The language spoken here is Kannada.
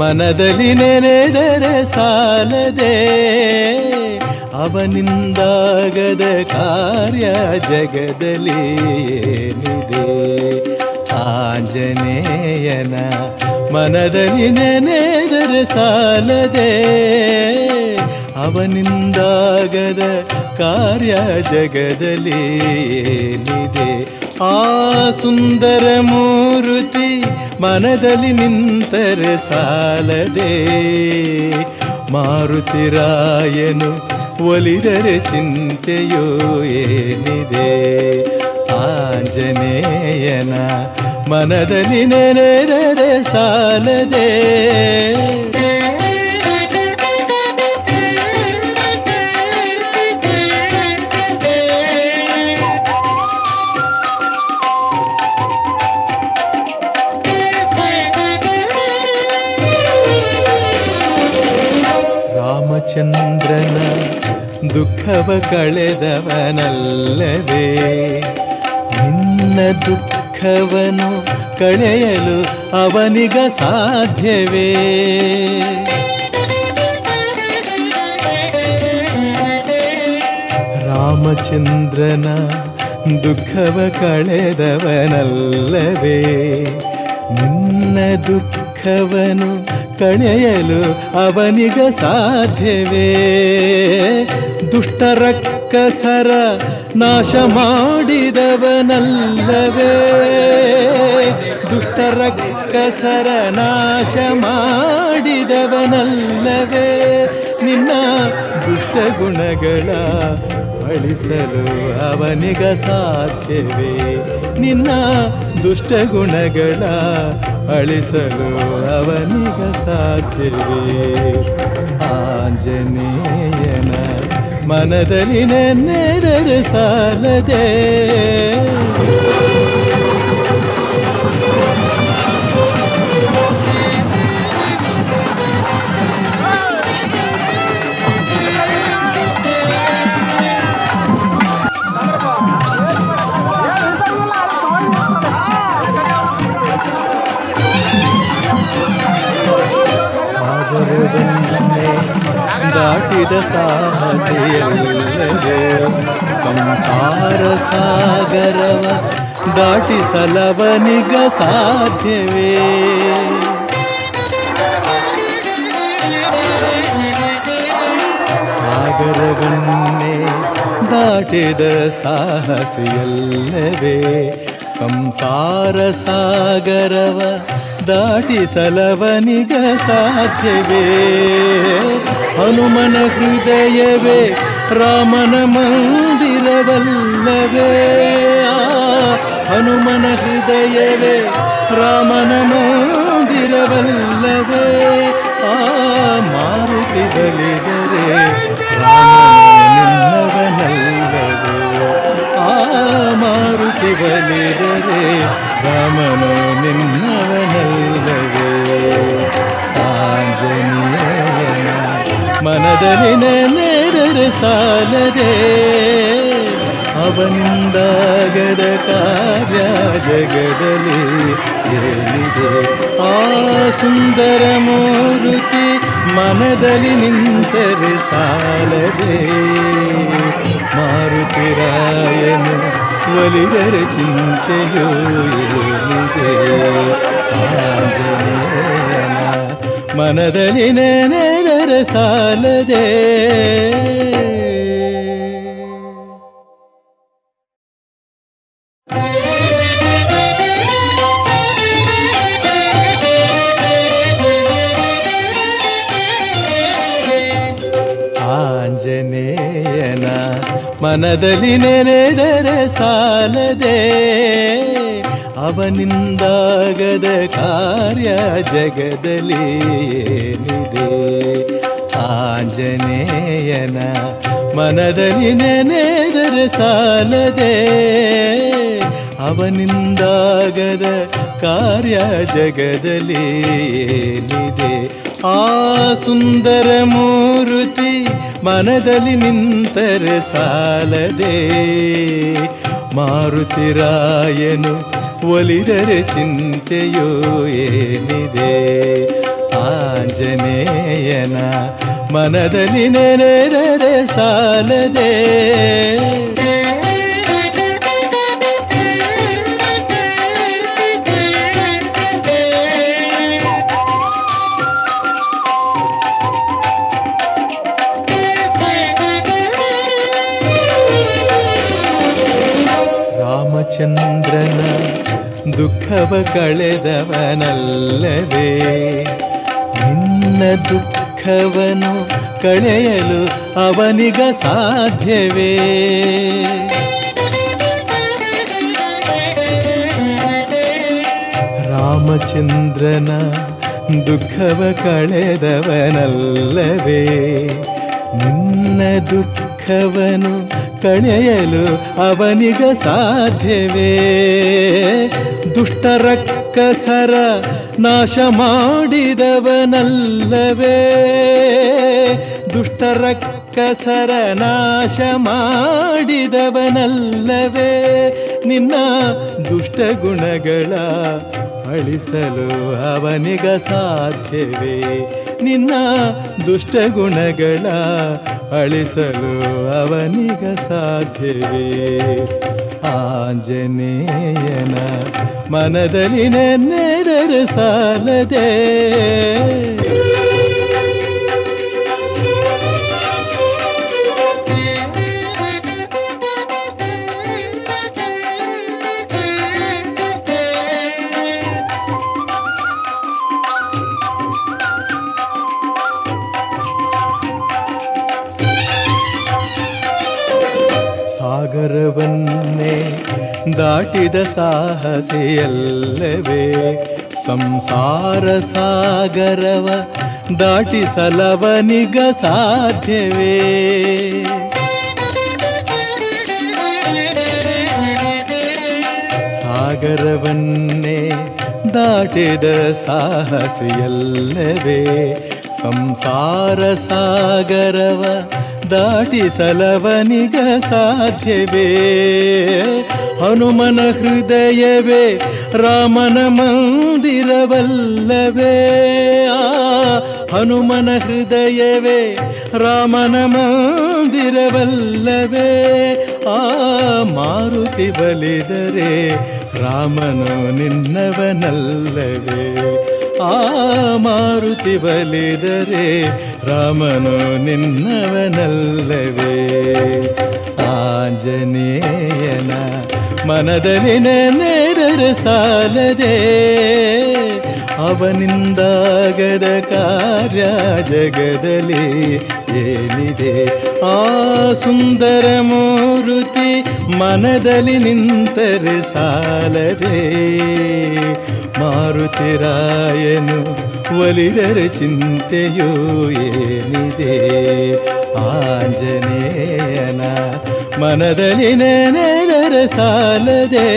ಮನದಲ್ಲಿ ನೆನೆದರೆ ಸಾಲದೆ ಅವನಿಂದಾಗದ ಕಾರ್ಯ ಜಗದಲ್ಲಿ ಏನಿದೆ? ಆಂಜನೇಯನ ಮನದಲ್ಲಿ ನೆನೆದರೆ ಸಾಲದೆ ಅವನಿಂದಾಗದ ಕಾರ್ಯ ಜಗದಲ್ಲಿ ಏನಿದೆ? ಆ ಸುಂದರ ಮೂರುತಿ ಮನದಲ್ಲಿ ನಿಂತರೆ ಸಾಲದೆ ಮಾರುತಿರಾಯನು ಒಲಿದರೆ ಚಿಂತೆಯೋ ಏನಿದೆ ಆಂಜನೇಯನ ಮನದಲ್ಲಿ ನೆನೆದರೆ ಸಾಲದೆ ರಾಮಚಂದ್ರನ ದುಃಖವ ಕಳೆದವನಲ್ಲವೇ ನಿನ್ನ ದುಃಖವನು ಕಳೆಯಲು ಅವನಿಗ ಸಾಧ್ಯವೇ? ರಾಮಚಂದ್ರನ ದುಃಖವ ಕಳೆದವನಲ್ಲವೇ ನಿನ್ನ ದುಃಖವನು ಕಳೆಯಲು ಅವನಿಗ ಸಾಧ್ಯವೇ? ದುಷ್ಟರಕ್ಕಸರ ನಾಶ ಮಾಡಿದವನಲ್ಲವೇ? ದುಷ್ಟರಕ್ಕಸರ ನಾಶ ಮಾಡಿದವನಲ್ಲವೇ? ನಿನ್ನ ದುಷ್ಟ ಗುಣಗಳ ಅಳಿಸಲು ಅವನಿಗ ಸಾಧ್ಯವೇ? ನಿನ್ನ ದುಷ್ಟ ಗುಣಗಳ ಅಳಿಸಲು ಅವನಿಗ ಸಾಧ್ಯವೇ? ಆಂಜನೇಯನ ಮನದಲ್ಲಿ ನೆನೆದರೆ ಸಾಲದೆ ದಾಟಿದ ಸಾಹಸೆಯಲ್ಲವೇ ಸಂಸಾರ ಸಾಗರವ ದಾಟಿಸಲವನಿಗ ಸಾಧ್ಯವೇ? ಸಾಗರವನ್ನೇ ದಾಟಿದ ಸಾಹಸಿಯಲ್ಲವೇ? ಸಂಸಾರ ಸಾಗರವ ದಾಟಿಸಲವನಿಗ ಸಾಧ್ಯವೇ ಹನುಮನ ಹೃದಯವೇ ರಾಮನ ಮಂದಿರವಲ್ಲವೇ ಆ ಹನುಮನ ಹೃದಯವೇ ರಾಮನ ಮಂದಿರವಲ್ಲವೇ ಆ ಮಾರುತಿ ಬಲಿದರೆ ರಾಮನಲ್ಲವೇ ಆ ಮಾರುತಿ ಬಲಿದರೆ ರಾಮನು ನಿನ್ನವನಲ್ಲವೇ ಮನದಲ್ಲಿ ನೆನೆದರೆ ಸಾಲದೆ ಅವನಿಂದಾಗದ ಕಾರ್ಯ ಜಗದಲ್ಲಿ ಏನಿದೆ? ಆ ಸುಂದರ ಮೂರುತಿ ಮನದಲ್ಲಿ ನಿಂತರೆ ಸಾಲದೆ. ಮಾರುತಿರಾಯನು ಒಲಿದರೆ ಚಿಂತೆಯೋ ಏನಿದೆ? ಮನದಲ್ಲಿ ಮನದಲ್ಲಿ ನೆನೆದರೆ ಸಾಲದೆ ಆಂಜನೇಯನ ಮನದಲ್ಲಿ ನೆನೆದರೆ ಸಾಲದೆ ಅವನಿಂದಾಗದ ಕಾರ್ಯ ಜಗದಲ್ಲಿ ಏನಿದೆ ಆಂಜನೇಯನ ಮನದಲ್ಲಿ ನೆನೆದರೆ ಸಾಲದೆ. ಅವನಿಂದಾಗದ ಕಾರ್ಯ ಜಗದಲ್ಲಿ ಏನಿದೆ? ಆ ಸುಂದರ ಮೂರುತಿ ಮನದಲ್ಲಿ ನಿಂತರೆ ಸಾಲದೆ. ಮಾರುತಿರಾಯನು ಒಲಿದರೆ ಚಿಂತೆಯೋ ಏನಿದೆ? ಆಂಜನೇಯನ ಮನದಲ್ಲಿ ನೆನೆದರೆ ಸಾಲದೆ ರಾಮಚಂದ್ರನ ದುಃಖವ ಕಳೆದವನಲ್ಲವೇ ನಿನ್ನ ದುಃಖವನು ಕಳೆಯಲು ಅವನಿಗ ಸಾಧ್ಯವೇ? ರಾಮಚಂದ್ರನ ದುಃಖವ ಕಳೆದವನಲ್ಲವೇ? ನಿನ್ನ ದುಃಖವನು ಕಳೆಯಲು ಅವನಿಗ ಸಾಧ್ಯವೇ? ದುಷ್ಟರಕ್ಕಸರ ನಾಶ ಮಾಡಿದವನಲ್ಲವೇ? ದುಷ್ಟರಕ್ಕಸರ ನಾಶ ಮಾಡಿದವನಲ್ಲವೇ? ನಿನ್ನ ದುಷ್ಟ ಗುಣಗಳ ಅಳಿಸಲು ಅವನಿಗ ಸಾಧ್ಯವೇ? ನಿನ್ನ ದುಷ್ಟ ಗುಣಗಳ ಅಳಿಸಲು ಅವನಿಗ ಸಾಧ್ಯವೇ? ಆಂಜನೇಯನ ಮನದಲ್ಲಿ ನೆನೆದರೆ ಸಾಲದೆ ಸಾಗರವನ್ನೇ ದಾಟಿದ ಸಾಹಸಿಯಲ್ಲವೇ ಸಂಸಾರ ಸಾಗರವ ದಾಟಿಸಲವನಿಗ ಸಾಧ್ಯವೇ? ಸಾಗರವನ್ನೇ ದಾಟಿದ ಸಾಹಸಿಯಲ್ಲವೇ ಸಂಸಾರ ಸಾಗರವ ದಾಟಿಸಲವನಿಗ ಸಾಧ್ಯವೇ? ಹನುಮನ ಹೃದಯವೇ, ರಾಮನ ಮಂದಿರವಲ್ಲವೇ? ಹನುಮನ ಹೃದಯವೇ, ರಾಮನ ಮಂದಿರವಲ್ಲವೇ? ಆ, ಮಾರುತಿ ಬಲಿದರೆ ರಾಮನು ನಿನ್ನವನಲ್ಲವೇ? ಆ, ಮಾರುತಿ ಬಲಿದರೆ ರಾಮನು ನಿನ್ನವನಲ್ಲವೇ? ಆಂಜನೇಯನ ಮನದಲ್ಲಿ ನೆನೆದರೆ ಸಾಲದೆ, ಅವನಿಂದಾಗದ ಕಾರ್ಯ ಜಗದಲ್ಲಿ ಏನಿದೆ? ಆ ಸುಂದರ ಮೂರುತಿ ಮನದಲ್ಲಿ ನಿಂತರೆ ಸಾಲದೆ ಮಾರುತಿರಾಯನು ಒಲಿದರೆ ಚಿಂತೆಯೂ ಏನಿದೆ ಆಂಜನೇಯನ ಮನದಲ್ಲಿ ನೆನೆದರೆ ಸಾಲದೆ